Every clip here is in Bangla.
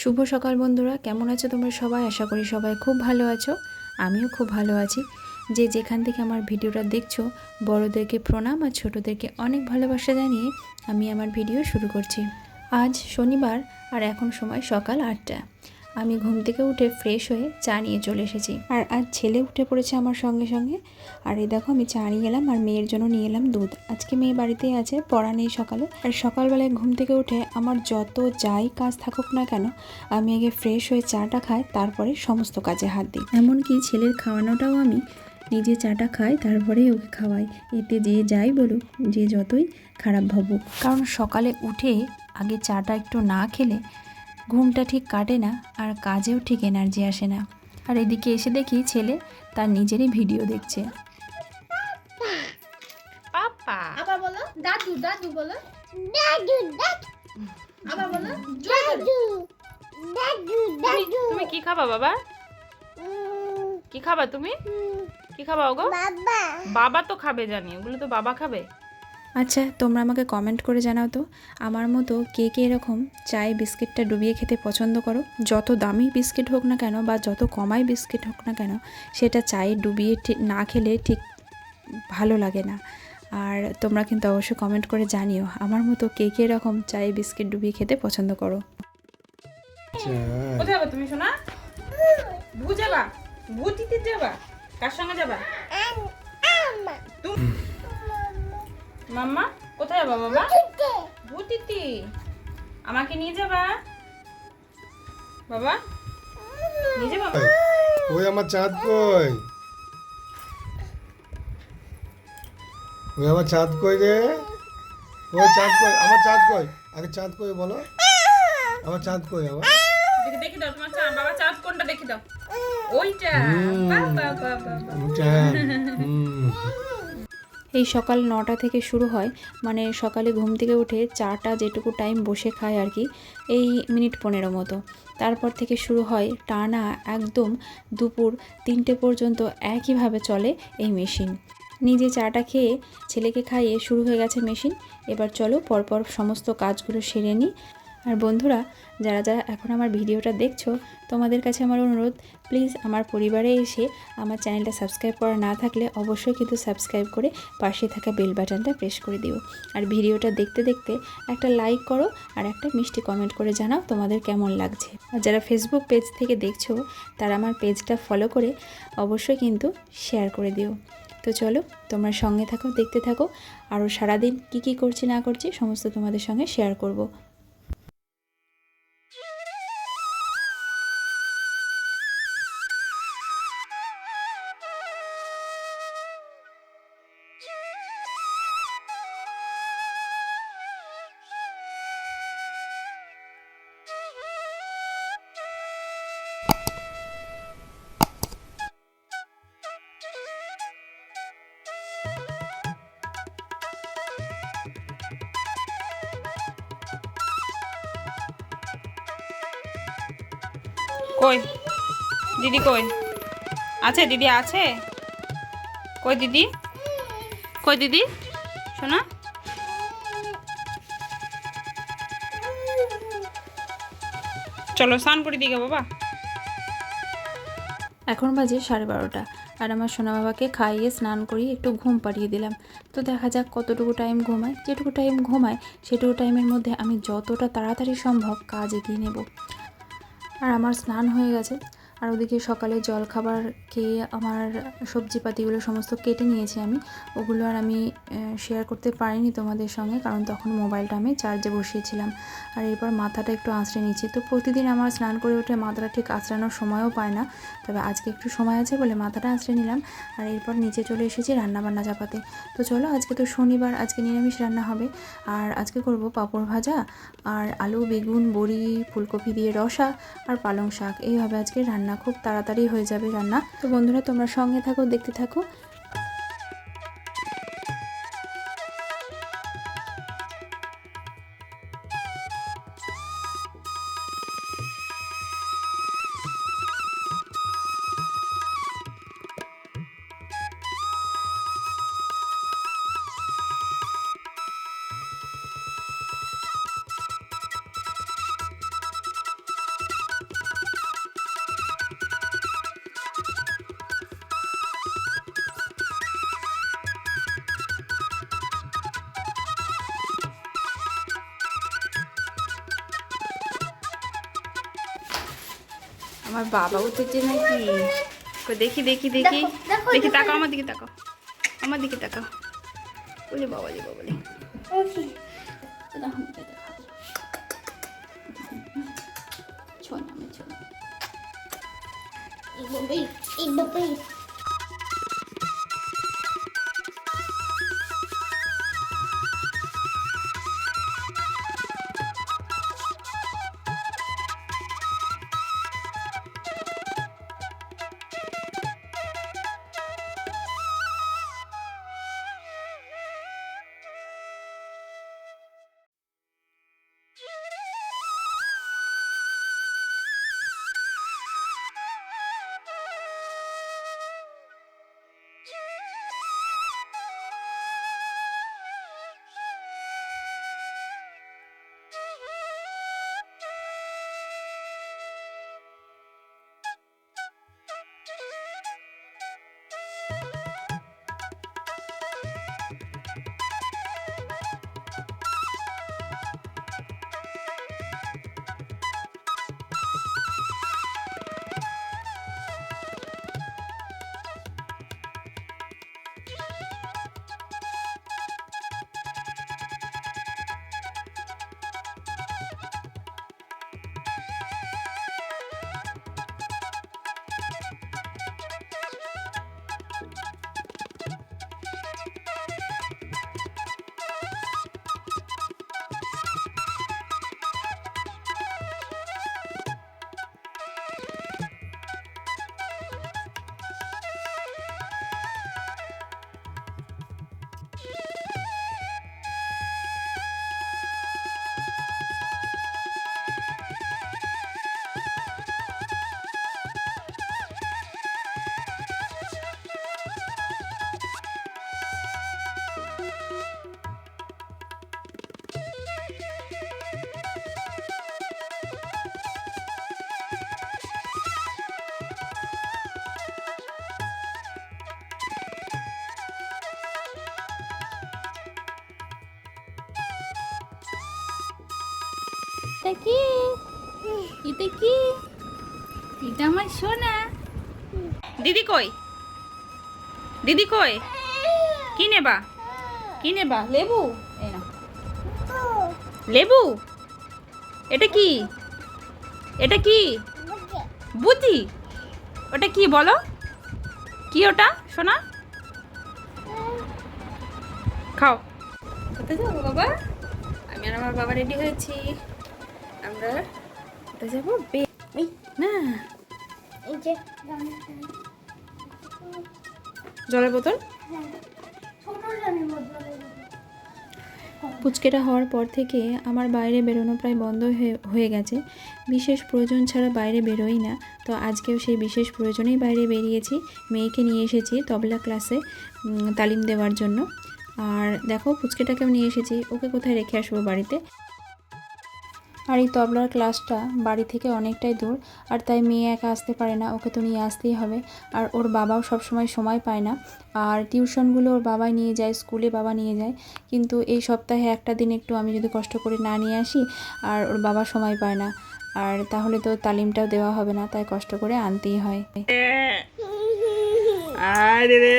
শুভ সকাল বন্ধুরা, কেমন আছো তোমরা সবাই? আশা করি সবাই খুব ভালো আছো। আমিও খুব ভালো আছি। যে যেখান থেকে আমার ভিডিওটা দেখছ, বড়োদেরকে প্রণাম আর ছোটোদেরকে অনেক ভালোবাসা জানিয়ে আমি আমার ভিডিও শুরু করছি। আজ শনিবার আর এখন সময় সকাল আটটা। আমি ঘুম থেকে উঠে ফ্রেশ হয়ে চা নিয়ে চলে এসেছি। আর আজ ছেলে উঠে পড়েছে আমার সঙ্গে সঙ্গে। আর এই দেখো, আমি চা নিয়ে এলাম আর মেয়ের জন্য নিয়ে এলাম দুধ। আজকে মেয়ে বাড়িতেই আছে, পড়া নেই সকালে। আর সকালবেলায় ঘুম থেকে উঠে আমার যত যাই কাজ থাকুক না কেন, আমি আগে ফ্রেশ হয়ে চাটা খাই, তারপরে সমস্ত কাজে হাত দিই। এমনকি ছেলের খাওয়ানোটাও আমি নিজে চাটা খাই তারপরে ওকে খাওয়াই। এতে যে যাই বলুক, যে যতই খারাপ ভাবুক। কারণ সকালে উঠে আগে চাটা একটু না খেলে ঘুমটা ঠিক কাটে না আর কাজেও ঠিক এনার্জি আসে না। আর এদিকে এসে দেখি ছেলে তার নিজেরই ভিডিও দেখছে। পাপা। আবার বলো দাদু দাদু বলো। দাদু দাদু। আবার বলো জোরে জোরে। দাদু তুমি দাদু। তুমি কি খাবা বাবা? কি খাবা তুমি? কি খাবা ওগো? বাবা। বাবা তো খাবে জানি ওগুলো তো বাবা খাবে। আচ্ছা তোমরা আমাকে কমেন্ট করে জানাও তো। আমার মতো কে কে এরকম চায়ে বিস্কিটটা ডুবিয়ে খেতে পছন্দ করো? যত দামি বিস্কিট হোক না কেন বা যত কমাই বিস্কিট হোক না কেন সেটা চায়ে ডুবিয়ে ঠিক না খেলে ঠিক ভালো লাগে না। আর তোমরা কিন্তু অবশ্যই কমেন্ট করে জানিও আমার মতো কে কে এরকম চায়ে বিস্কিট ডুবিয়ে খেতে পছন্দ করো? তুমি শোনা ভূ যাবা ভূতিতে যাবা কার সঙ্গে যাবা? তুমি মাম্মা কোথায় যাবা বাবা ভূতিতি আমাকে নিয়ে যাবা? বাবা নিয়ে যাবা ওই আমার চাঁদ কই? ওই আমার চাঁদ কই রে? ওই চাঁদ কই আমার চাঁদ কই? আগে চাঁদ কই বলো? আমার চাঁদ কই আমার? দেখি দেখি দাও তোমার চাঁদ। বাবা চাঁদ কোনটা দেখি দাও। ওইটা। বাবা বাবা হুম এই সকাল নটা থেকে শুরু হয়। মানে সকালে ঘুম থেকে উঠে চাটা যেটুকু টাইম বসে খায় আর কি এই মিনিট পনেরো মতো। তারপর থেকে শুরু হয় টানা একদম দুপুর তিনটে পর্যন্ত একইভাবে চলে এই মেশিন নিজে চাটা খেয়ে ছেলেকে খাইয়ে শুরু হয়ে গেছে মেশিন এবার চলো পরপর সমস্ত কাজগুলো সেরে নিই। আর বন্ধুরা, যারা যারা এখন আমার ভিডিওটা দেখছ, তোমাদের কাছে আমার অনুরোধ প্লিজ আমার পরিবারে এসে আমার চ্যানেলটা সাবস্ক্রাইব করা না থাকলে অবশ্যই কিন্তু সাবস্ক্রাইব করে পাশে থাকা বেল বাটনটা প্রেস করে দিও। আর ভিডিওটা দেখতে দেখতে একটা লাইক করো আর একটা মিষ্টি কমেন্ট করে জানাও তোমাদের কেমন লাগছে। আর যারা ফেসবুক পেজ থেকে দেখছ, তারা আমার পেজটা ফলো করে অবশ্যই কিন্তু শেয়ার করে দিও। তো চলো, তোমরা সঙ্গে থাকো, দেখতে থাকো আরও সারাদিন কি কি করছি না করছি সমস্ত তোমাদের সঙ্গে শেয়ার করব। কই? দিদি কই? আছে দিদি, আছে? কই দিদি? কই দিদি? শোনা। চলো, স্নান করে দিকে বাবা। এখন বাজে সাড়ে বারোটা, আর আমার সোনা বাবাকে খাইয়ে স্নান করিয়ে একটু ঘুম পাড়িয়ে দিলাম। তো দেখা যাক কতটুকু টাইম ঘুমায়। যেটুকু টাইম ঘুমায়, সেটুকু টাইমের মধ্যে আমি যতটা তাড়াতাড়ি সম্ভব কাজ এগিয়ে নেব। আর আমার স্নান হয়ে গেছে। আর ওদিকে সকালে জল খাবার খেয়ে আমার সবজিপাতিগুলো সমস্ত কেটে নিয়েছি আমি। ওগুলো আর আমি শেয়ার করতে পারিনি তোমাদের সঙ্গে, কারণ তখন মোবাইলটা আমি চার্জে বসিয়েছিলাম। আর এরপর মাথাটা একটু আঁচড়ে নিচ্ছি তো প্রতিদিন আমার স্নান করে উঠে মাথাটা ঠিক আঁচড়ানোর সময়ও পায় না। তবে আজকে একটু সময় আছে বলে মাথাটা আঁচড়ে নিলাম। আর এরপর নিচে চলে এসেছি রান্নাবান্না চাপাতে। তো চলো আজকে তো শনিবার, আজকে নিরামিষ রান্না হবে। আর আজকে করব পাঁপড় ভাজা, আর আলু, বেগুন, বড়ি, ফুলকপি দিয়ে রসা, আর পালং শাক। এইভাবে আজকে রান্না। খুব তাড়াতাড়ি হয়ে যাবে রান্না। তো বন্ধুরা তোমরা সঙ্গে থাকো দেখতে থাকো। আমার বাবা উঠেছে নাকি? দেখি দেখি দেখি। দেখো, তাকো তাকাও আমার দিকে তাকো আমার দিকে তাকো বলি ছোনা আমি ছোনা Ibabai, ibabai. এটা কি? এটা কি? এটা আমার সোনা। দিদি কই? দিদি কই? কি নেবা? কি নেবা? লেবু? লেবু? এটা কি? এটা কি? বুদ্ধি ওটা কি বলো? কি ওটা, সোনা? খাও। কোথায় যাব বাবা? আমি আর আমার বাবা রেডি হয়েছি। আমরা কোথায় যাব বে না। জলের বোতল? ছোট পুচকেটা হওয়ার পর থেকে আমার বাইরে বেরোনো প্রায় বন্ধ হয়ে- হয়ে গেছে। বিশেষ প্রয়োজন ছাড়া বাইরে বেরোই না। তো আজকেও সেই বিশেষ প্রয়োজনেই বাইরে বেরিয়েছি। মেয়েকে নিয়ে এসেছি তবলা ক্লাসে তালিম দেওয়ার জন্য। আর দেখো পুচকেটাকেও নিয়ে এসেছি। ওকে কোথায় রেখে আসব বাড়িতে? আর এই তবলার ক্লাসটা বাড়ি থেকে অনেকটাই দূর, আর তাই মেয়ে একা আসতে পারে না, ওকে তো নিয়ে আসতেই হবে। আর ওর বাবাও সব সময় সময় পায় না। আর টিউশনগুলো ওর বাবাই নিয়ে যায়, স্কুলে বাবা নিয়ে যায়। কিন্তু এই সপ্তাহে একটা দিন একটু আমি যদি কষ্ট করে না নিয়ে আসি, আর ওর বাবা সময় পায় না। আর তাহলে তো তালিমটাও দেওয়া হবে না, তাই কষ্ট করে আনতেই হয়। আরে রে।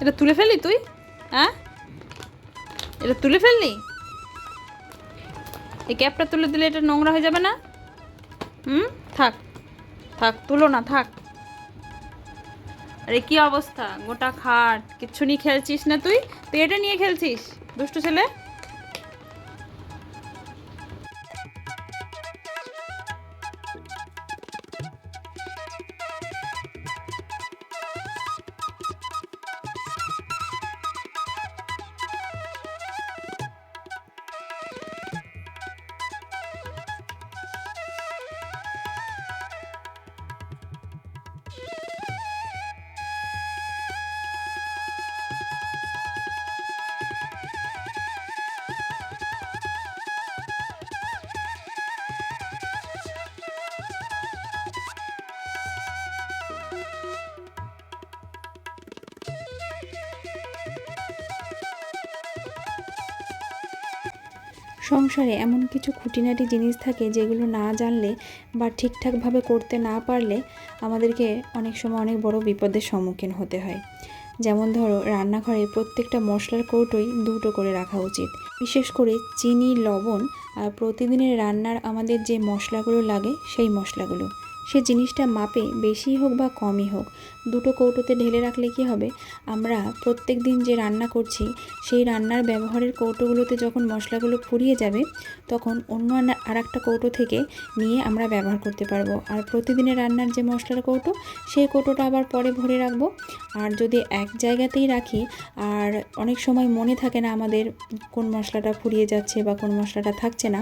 এটা তুলে ফেললি তুই? হ্যাঁ? এটা তুলে ফেললি? এই ক্যাপটা তুলে দিলে এটা নোংরা হয়ে যাবে না? হুম? থাক। থাক, তুলো না, থাক। আরে কি অবস্থা? গোটা খাট। কিচ্ছু নিয়ে খেলছিস না তুই? তুই এটা নিয়ে খেলছিস, দুষ্টু ছেলে? সংসারে এমন কিছু খুঁটিনাটি জিনিস থাকে যেগুলো না জানলে বা ঠিকঠাকভাবে করতে না পারলে আমাদেরকে অনেক সময় অনেক বড় বিপদের সম্মুখীন হতে হয়। যেমন ধরো, রান্নাঘরে প্রত্যেকটা মশলার কৌটোই দুটো করে রাখা উচিত। বিশেষ করে চিনি, লবণ আর প্রতিদিনের রান্নার আমাদের যে মশলাগুলো লাগে সেই মশলাগুলো। সে জিনিসটা মাপে বেশি হোক বা কমই হোক, দুটো কৌটোতে ঢেলে রাখলে কি হবে? আমরা প্রত্যেক দিন যে রান্না করছি, সেই রান্নার ব্যবহারের কৌটোগুলোতে যখন মশলাগুলো ফুরিয়ে যাবে, তখন অন্য আর একটা কৌটো থেকে নিয়ে আমরা ব্যবহার করতে পারব। আর প্রতিদিনের রান্নার যে মশলার কৌটো, সেই কৌটোটা আবার পরে ভরে রাখব। আর যদি এক জায়গাতেই রাখি, আর অনেক সময় মনে থাকে না আমাদের কোন মশলাটা ফুরিয়ে যাচ্ছে বা কোন মশলাটা থাকছে না,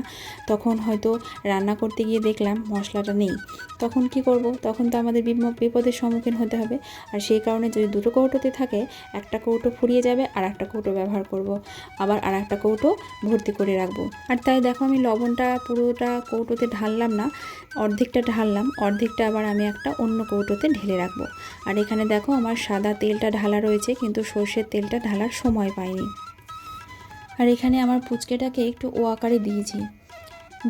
তখন হয়তো রান্না করতে গিয়ে দেখলাম মশলাটা নেই। তখন কি করব? তখন তো আমাদের বিপ- বিপদের সম্মুখীন হতে হবে। আর সেই কারণে যদি দুটো কৌটোতে থাকে, একটা কৌটো ফুরিয়ে যাবে আর একটা কৌটো ব্যবহার করব। আবার আর একটা কৌটো ভর্তি করে রাখব। আর তাই দেখো আমি লবণটা পুরোটা কৌটোতে ঢাললাম না, অর্ধেকটা ঢাললাম, অর্ধেকটা আবার আমি একটা অন্য কৌটোতে ঢেলে রাখব। আর এখানে দেখো আমার সাদা তেলটা ঢালা রয়েছে, কিন্তু সর্ষের তেলটা ঢালার সময় পাইনি। আর এখানে আমার পুচকেটাকে একটু ও আকারে দিয়েছি।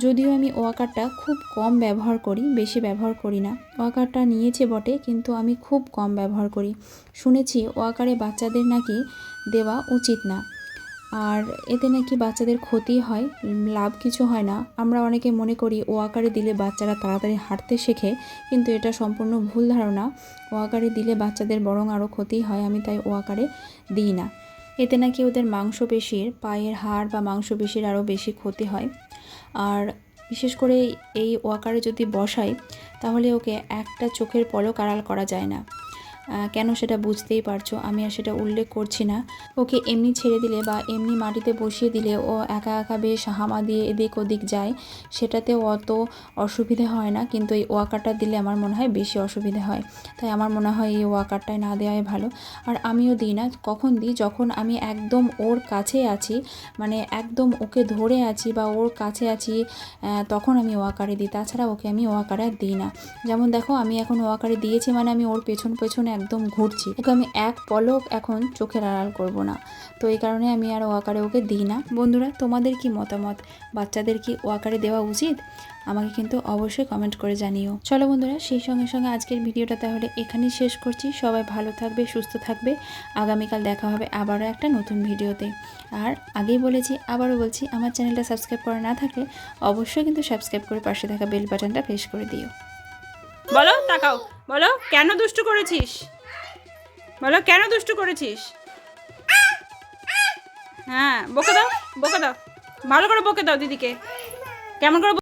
যদিও আমি ওয়াকারটা খুব কম ব্যবহার করি, বেশি ব্যবহার করি না। ওয়াকারটা নিয়েছে বটে, কিন্তু আমি খুব কম ব্যবহার করি। শুনেছি ওয়াকারে বাচ্চাদের নাকি দেওয়া উচিত না। আর এতে নাকি বাচ্চাদের ক্ষতি হয়, লাভ কিছু হয় না। আমরা অনেকে মনে করি ও আকারে দিলে বাচ্চারা তাড়াতাড়ি হাঁটতে শেখে, কিন্তু এটা সম্পূর্ণ ভুল ধারণা। ও আকারে দিলে বাচ্চাদের বরং আরও ক্ষতি হয়, আমি তাই ও আকারে দিই না। এতে নাকি ওদের মাংসপেশির, পায়ের হাড় বা মাংসপেশির আরও বেশি ক্ষতি হয়। আর বিশেষ করে এই ওয়াকারে যদি বসাই, তাহলে ওকে একটা চোখের পলক আড়াল করা যায় না। কেন সেটা বুঝতেই পারছ? আমি আর সেটা উল্লেখ করছি না। ওকে এমনি ছেড়ে দিলে বা এমনি মাটিতে বসিয়ে দিলে ও একা একা বেশ হামা দিয়ে এদিক ওদিক যায়। সেটাতেও অত অসুবিধে হয় না, কিন্তু এই ওয়াকারটা দিলে আমার মনে হয় বেশি অসুবিধে হয়। তাই আমার মনে হয় এই ওয়াকারটায় না দেওয়াই ভালো। আর আমিও দিই না, কখন দিই? যখন আমি একদম ওর কাছে আছি মানে একদম ওকে ধরে আছি বা ওর কাছে আছি তখন আমি ওয়াকারে দিই। তাছাড়া ওকে আমি ওয়াকারে দিই না। যেমন দেখো, আমি এখন ওয়াকারে দিয়েছি মানে আমি ওর পেছন পেছনে একদম ঘুরছি। ওকে আমি এক পলক এখন চোখের আড়াল করব না। তো এই কারণে আমি আর ওয়াকারে ওকে দিই না। বন্ধুরা, তোমাদের কি মতামত? বাচ্চাদের কি ওয়াকারে দেওয়া উচিত? আমাকে কিন্তু অবশ্যই কমেন্ট করে জানিও। চলো বন্ধুরা, সেই সঙ্গে সঙ্গে আজকের ভিডিওটা তাহলে এখানেই শেষ করছি। সবাই ভালো থাকবে, সুস্থ থাকবে। আগামীকাল দেখা হবে আবারও একটা নতুন ভিডিওতে। আর আগেই বলেছি, আবারও বলছি, আমার চ্যানেলটা সাবস্ক্রাইব করা না থাকলে অবশ্যই কিন্তু সাবস্ক্রাইব করে পাশে থাকা বেল বাটনটা প্রেস করে দিও। বলো, তাকাও। বলো, কেন দুষ্টু করেছিস? বলো, কেন দুষ্টু করেছিস? হ্যাঁ বকে দাও বকে দাও। ভালো করে বকে দাও দিদিকে। কেমন করে